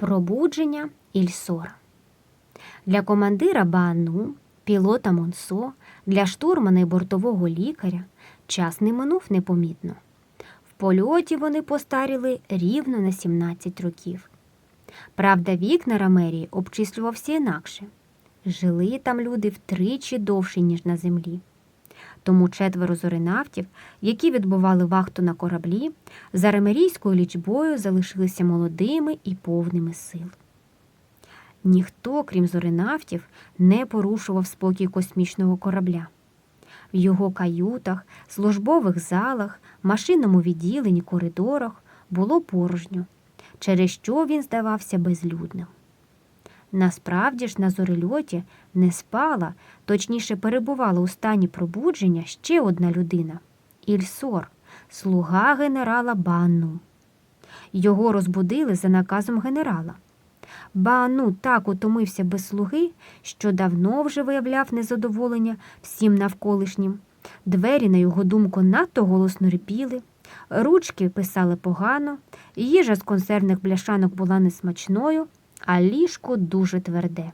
Пробудження Ільсора. Для командира Баану, пілота Монсо, для штурмана і бортового лікаря час не минув непомітно. В польоті вони постаріли рівно на 17 років. Правда, вік на Рамерії обчислювався інакше. Жили там люди втричі довше, ніж на землі. Тому четверо зоринавтів, які відбували вахту на кораблі, за ремерійською лічбою залишилися молодими і повними сил. Ніхто, крім зоринавтів, не порушував спокій космічного корабля. В його каютах, службових залах, машинному відділенні, коридорах було порожньо, через що він здавався безлюдним. Насправді ж на зорильоті не спала, точніше перебувала у стані пробудження ще одна людина Ільсор, слуга генерала Банну. Його розбудили за наказом генерала. Баану так утомився без слуги, що давно вже виявляв незадоволення всім навколишнім. Двері, на його думку, надто голосно рипіли, ручки писали погано, їжа з консервних бляшанок була несмачною, а ліжко дуже тверде.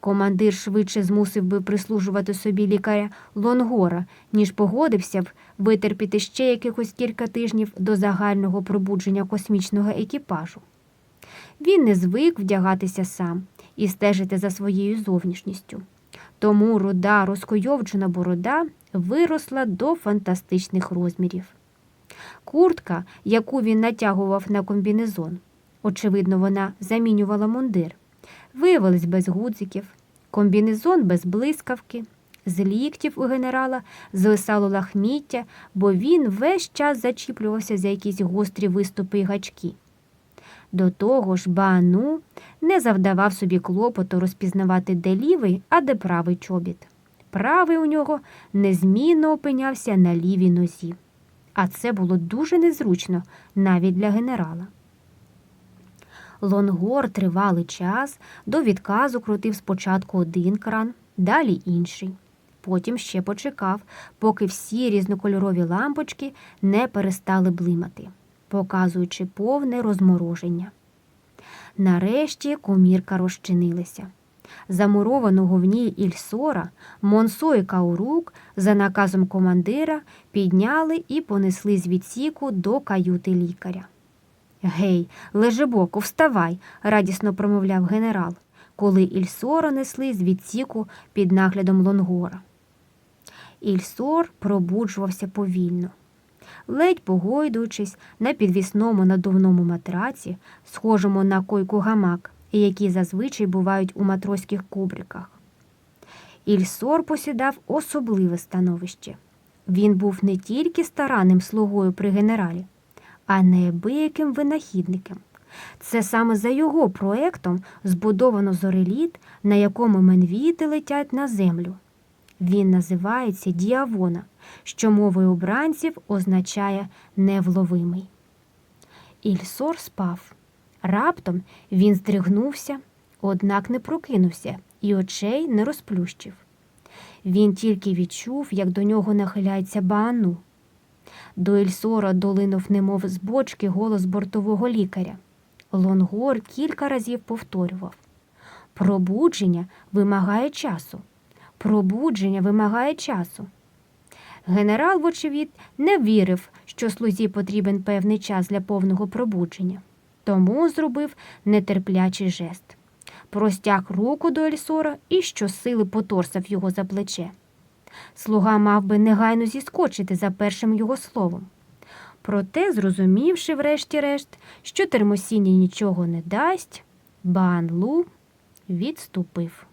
Командир швидше змусив би прислужувати собі лікаря Лонгора, ніж погодився б витерпіти ще якихось кілька тижнів до загального пробудження космічного екіпажу. Він не звик вдягатися сам і стежити за своєю зовнішністю. Тому руда розкойовджена борода виросла до фантастичних розмірів. Куртка, яку він натягував на комбінезон, очевидно, вона замінювала мундир, виявилась без гудзиків, комбінезон без блискавки. З ліктів у генерала звисало лахміття, бо він весь час зачіплювався за якісь гострі виступи й гачки. До того ж, Баану не завдавав собі клопоту розпізнавати, де лівий, а де правий чобіт. Правий у нього незмінно опинявся на лівій нозі, а це було дуже незручно навіть для генерала. Лонгор тривалий час до відказу крутив спочатку один кран, далі інший. Потім ще почекав, поки всі різнокольорові лампочки не перестали блимати показуючи повне розмороження. Нарешті комірка розчинилася. Замурованого в ній Ільсора, Монсо і Каурук за наказом командира підняли і понесли з відсіку до каюти лікаря. Гей, лежебоку, вставай, радісно промовляв генерал, коли Ільсора несли з відсіку під наглядом Лонгора. Ільсор пробуджувався повільно ледь погойдуючись на підвісному надувному матраці, схожому на койку гамак, які зазвичай бувають у матроських кубриках. Ільсор посідав особливе становище. Він був не тільки старанним слугою при генералі, а неабияким винахідником. Це саме за його проектом збудовано зореліт, на якому менвіти летять на землю. Він називається діавона, що мовою обранців означає невловимий. Ільсор спав. Раптом він здригнувся, однак не прокинувся і очей не розплющив. Він тільки відчув, як до нього нахиляється Баану. До Ільсора долинув, немов з бочки, голос бортового лікаря. Лонгор кілька разів повторював пробудження вимагає часу. Пробудження вимагає часу. Генерал, вочевидь, не вірив, що слузі потрібен певний час для повного пробудження, тому зробив нетерплячий жест. Простяг руку до Ельсора і щосили поторсав його за плече. Слуга мав би негайно зіскочити за першим його словом. Проте, зрозумівши, врешті-решт, що термосіння нічого не дасть, Баан Лу відступив.